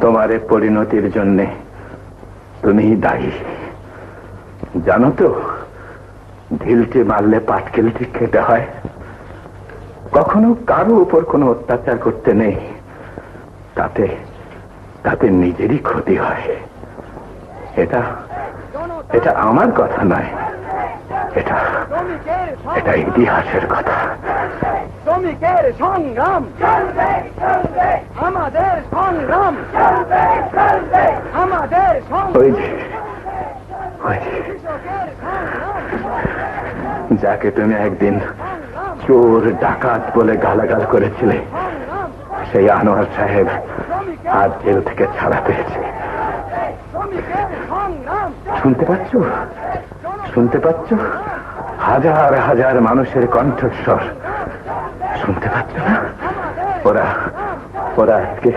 তোমার পরিণতির জন্যে তুমিই দায়ী। জানো তো ঢিলটি মারলে পাটকেলটি খেতে হয়। কখনো কারও উপর কোনো অত্যাচার করতে নেই। তাতে তাতে নিজেরই ক্ষতি হয়। এটা এটা আমার কথা নয়। এটা এটা ইতিহাসের কথা। শ্রমিকের সংগ্রাম। আমাদের সংগ্রাম। আমাদের যাকে তুমি একদিন চোর, ডাকাত বলে গালাগাল করেছিলে, সেই আনোয়ার সাহেব আজ জেল থেকে ছাড়া পেয়েছে। শুনতে পাচ্ছ? শুনতে পাচ্ছ? হাজার হাজার মানুষের কণ্ঠস্বর। শুনতে পাচ্ছ না? ওরা por ahí. Que...